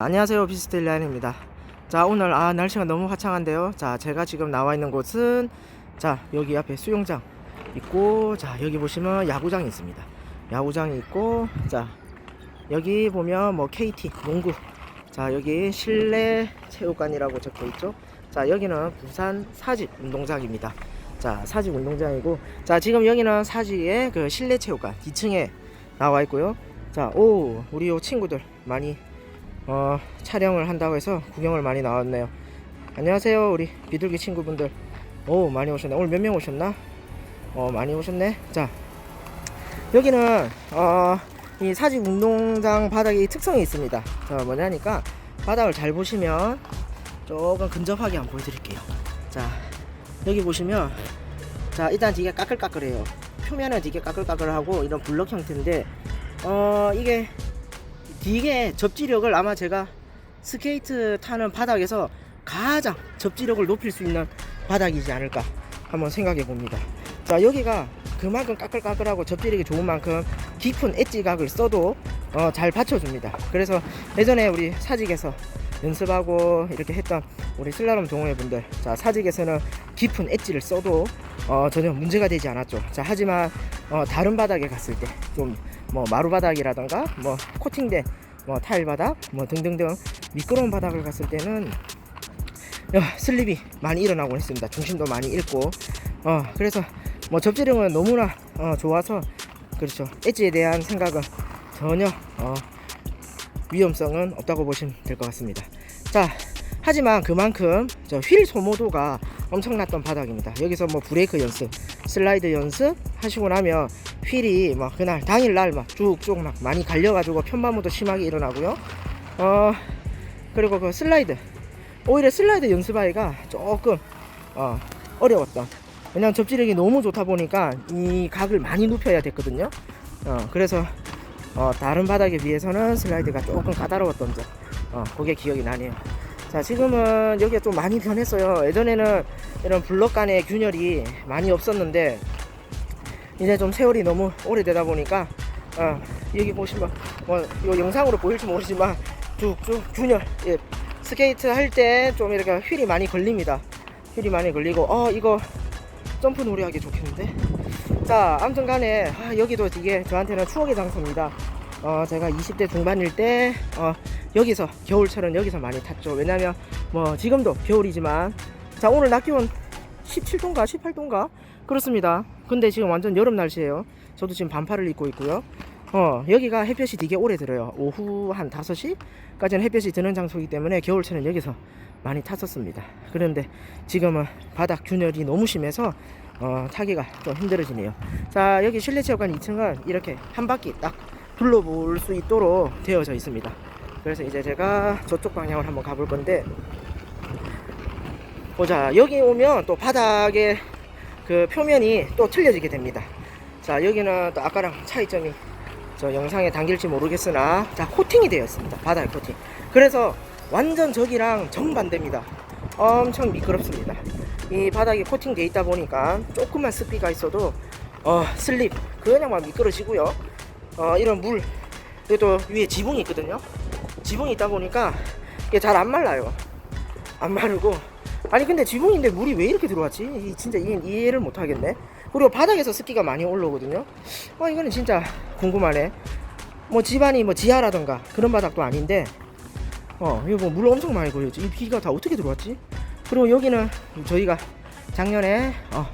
안녕하세요 비스텔리안입니다. 자 오늘 아 날씨가 너무 화창한데요. 자 제가 지금 나와 있는 곳은 자 여기 앞에 수영장 있고 자 여기 보시면 야구장이 있습니다. 야구장이 있고 자 여기 보면 뭐 KT 농구. 자 여기 실내 체육관이라고 적혀 있죠. 자 여기는 부산 사직 운동장입니다. 자 사직 운동장이고 자 지금 여기는 사직의 그 실내 체육관 2층에 나와 있고요. 자 오 우리 요 친구들 많이 어, 촬영을 한다고 해서 구경을 많이 나왔네요. 안녕하세요, 우리 비둘기 친구분들. 오, 많이 오셨네. 오늘 몇 명 오셨나? 어, 많이 오셨네. 자, 여기는 어, 이 사직 운동장 바닥에 특성이 있습니다. 자, 뭐냐니까 바닥을 잘 보시면 조금 근접하게 한번 보여드릴게요. 자, 여기 보시면 자, 일단 되게 까끌까끌해요. 표면은 되게 까끌까끌하고 이런 블럭 형태인데 어, 이게 되게 접지력을 아마 제가 스케이트 타는 바닥에서 가장 접지력을 높일 수 있는 바닥이지 않을까 한번 생각해 봅니다. 자 여기가 그만큼 까끌까끌하고 접지력이 좋은 만큼 깊은 엣지각을 써도 어, 잘 받쳐줍니다. 그래서 예전에 우리 사직에서 연습하고 이렇게 했던 우리 슬라롬 동호회 분들 자 사직에서는 깊은 엣지를 써도 어, 전혀 문제가 되지 않았죠. 자 하지만 어, 다른 바닥에 갔을 때 좀 뭐 마루 바닥이라던가 뭐 코팅된 뭐 타일 바닥 뭐 등등등 미끄러운 바닥을 갔을 때는 야, 슬립이 많이 일어나곤 했습니다. 중심도 많이 잃고 어 그래서 뭐 접지력은 너무나 어, 좋아서 그렇죠 엣지에 대한 생각은 전혀 어, 위험성은 없다고 보시면 될 것 같습니다. 자 하지만 그만큼 저휠 소모도가 엄청났던 바닥입니다. 여기서 뭐 브레이크 연습, 슬라이드 연습 하시고 나면 휠이 막 그날 당일날 막 쭉쭉 막 많이 갈려가지고 편마모도 심하게 일어나고요. 어 그리고 그 슬라이드 오히려 슬라이드 연습하기가 조금 어, 어려웠던. 왜냐면 접지력이 너무 좋다 보니까 이 각을 많이 눕혀야 됐거든요. 어 그래서 어, 다른 바닥에 비해서는 슬라이드가 조금 까다로웠던 점. 어, 그게 기억이 나네요. 자, 지금은 여기가 좀 많이 변했어요. 예전에는 이런 블럭 간의 균열이 많이 없었는데, 이제 좀 세월이 너무 오래되다 보니까, 어, 여기 보시면, 뭐, 요 영상으로 보일지 모르지만, 쭉쭉 균열, 예, 스케이트 할 때 좀 이렇게 휠이 많이 걸립니다. 휠이 많이 걸리고, 어, 이거 점프 놀이 하기 좋겠는데? 자, 아무튼 간에, 아, 여기도 이게 저한테는 추억의 장소입니다. 어, 제가 20대 중반일 때, 어, 여기서, 겨울철은 여기서 많이 탔죠. 왜냐면, 뭐, 지금도 겨울이지만, 자, 오늘 낮 기온 17도인가, 18도인가? 그렇습니다. 근데 지금 완전 여름 날씨예요. 저도 지금 반팔을 입고 있고요. 어, 여기가 햇볕이 되게 오래 들어요. 오후 한 5시까지는 햇볕이 드는 장소이기 때문에 겨울철은 여기서 많이 탔었습니다. 그런데 지금은 바닥 균열이 너무 심해서 어, 타기가 좀 힘들어지네요. 자, 여기 실내 체육관 2층은 이렇게 한 바퀴 딱 둘러볼 수 있도록 되어져 있습니다. 그래서 이제 제가 저쪽 방향을 한번 가볼 건데, 보자. 여기 오면 또 바닥의 그 표면이 또 틀려지게 됩니다. 자, 여기는 또 아까랑 차이점이 저 영상에 담길지 모르겠으나, 자, 코팅이 되어 있습니다. 바닥에 코팅. 그래서 완전 저기랑 정반대입니다. 엄청 미끄럽습니다. 이 바닥이 코팅돼 있다 보니까 조금만 습기가 있어도 어, 슬립 그냥 막 미끄러지고요. 어, 이런 물 그리고 또 위에 지붕이 있거든요. 지붕이 있다 보니까 이게 잘 안 말라요. 안 마르고 아니 근데 지붕인데 물이 왜 이렇게 들어왔지? 이 진짜 이 이해를 못 하겠네. 그리고 바닥에서 습기가 많이 올라오거든요. 아 이거는 진짜 궁금하네. 뭐 집안이 뭐 지하라던가 그런 바닥도 아닌데 어 이거 뭐물 엄청 많이 고였지. 이 비가 다 어떻게 들어왔지? 그리고 여기는 저희가 작년에 어,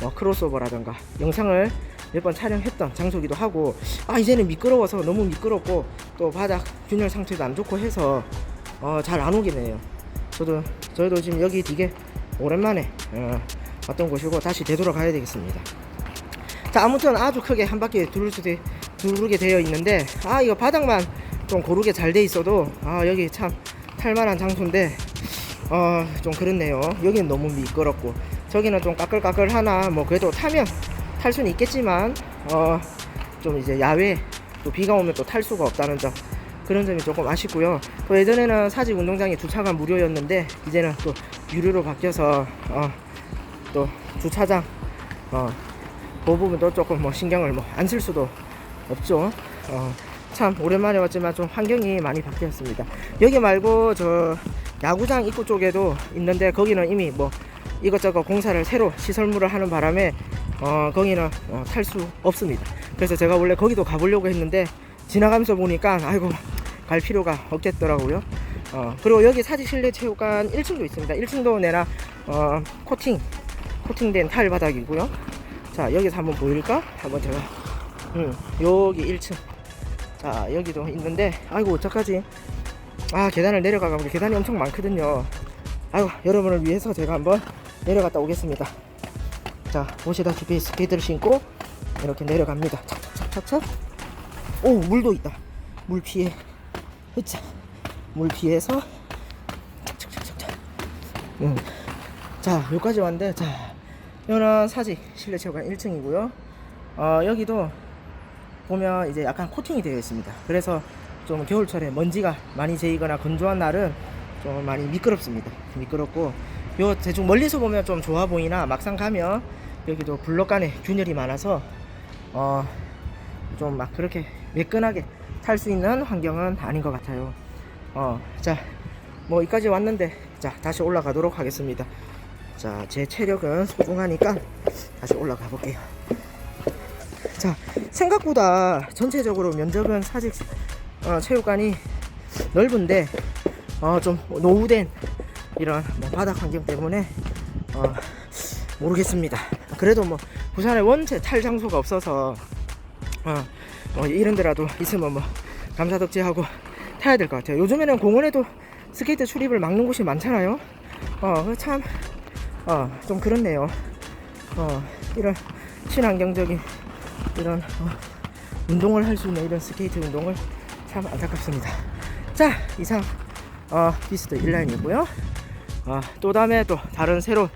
뭐 크로스오버라던가 영상을 몇 번 촬영했던 장소기도 하고 아 이제는 미끄러워서 너무 미끄럽고 또 바닥 균열 상태도 안 좋고 해서 어, 잘 안 오게 돼요. 저도 저희도 지금 여기 되게 오랜만에 어, 왔던 곳이고 다시 되돌아가야 되겠습니다. 자 아무튼 아주 크게 한 바퀴 두를 수 돼- 두르게 되어 있는데 아 이거 바닥만 좀 고르게 잘 돼 있어도 아 여기 참 탈만한 장소인데 어 좀 그렇네요 여기는 너무 미끄럽고 저기는 좀 까끌까끌하나 뭐 그래도 타면 탈 수는 있겠지만 어 좀 이제 야외 또 비가 오면 또 탈 수가 없다는 점 그런 점이 조금 아쉽고요 또 예전에는 사직 운동장이 주차가 무료였는데 이제는 또 유료로 바뀌어서 어 또 주차장 어 그 부분도 조금 뭐 신경을 뭐 안 쓸 수도 없죠 어 참 오랜만에 왔지만 좀 환경이 많이 바뀌었습니다. 여기 말고 저 야구장 입구 쪽에도 있는데 거기는 이미 뭐 이것저것 공사를 새로 시설물을 하는 바람에 어 거기는 어, 탈수 없습니다. 그래서 제가 원래 거기도 가보려고 했는데 지나가면서 보니까 아이고 갈 필요가 없겠더라고요. 어 그리고 여기 사지 실내 체육관 1층도 있습니다. 1층도 내나 어 코팅 코팅된 타일 바닥이고요. 자 여기서 한번 보일까? 한번 제가 음 여기 1층 자 여기도 있는데 아이고 어떡하지 아 계단을 내려가가 보니 계단이 엄청 많거든요 아이고 여러분을 위해서 제가 한번 내려갔다 오겠습니다 자 보시다시피 스케이트를 신고 이렇게 내려갑니다. 착착착착착. 오 물도 있다. 물 피해. 으차 물 피해서 착착착착착. 음. 자 여기까지 왔는데 자 여기는 사지 실내 체육관 1층이고요. 어 여기도 보면 이제 약간 코팅이 되어 있습니다. 그래서 좀 겨울철에 먼지가 많이 제이거나 건조한 날은 좀 많이 미끄럽습니다. 미끄럽고 요 대충 멀리서 보면 좀 좋아 보이나 막상 가면 여기도 블럭 간에 균열이 많아서 어 좀 막 그렇게 매끈하게 탈 수 있는 환경은 아닌 것 같아요. 어자뭐 여기까지 왔는데 자 다시 올라가도록 하겠습니다. 자 제 체력은 소중하니까 다시 올라가 볼게요. 자 생각보다 전체적으로 면적은 사직 어, 체육관이 넓은데 어, 좀 노후된 이런 뭐 바닥 환경 때문에 어, 모르겠습니다. 그래도 뭐 부산에 원체 탈 장소가 없어서 어, 뭐 이런 데라도 있으면 뭐 감사덕지하고 타야 될 것 같아요. 요즘에는 공원에도 스케이트 출입을 막는 곳이 많잖아요. 어, 참, 어, 좀 그렇네요. 어, 이런 친환경적인 이런 어, 운동을 할 수 있는 이런 스케이트 운동을 참 안타깝습니다. 자 이상 어, 비스트 1라인이고요. 어, 또 다음에 또 다른 새로운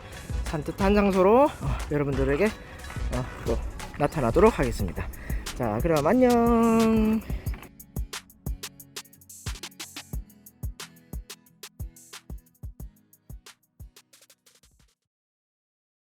산뜻한 장소로 어, 여러분들에게 어, 또 나타나도록 하겠습니다. 자 그럼 안녕.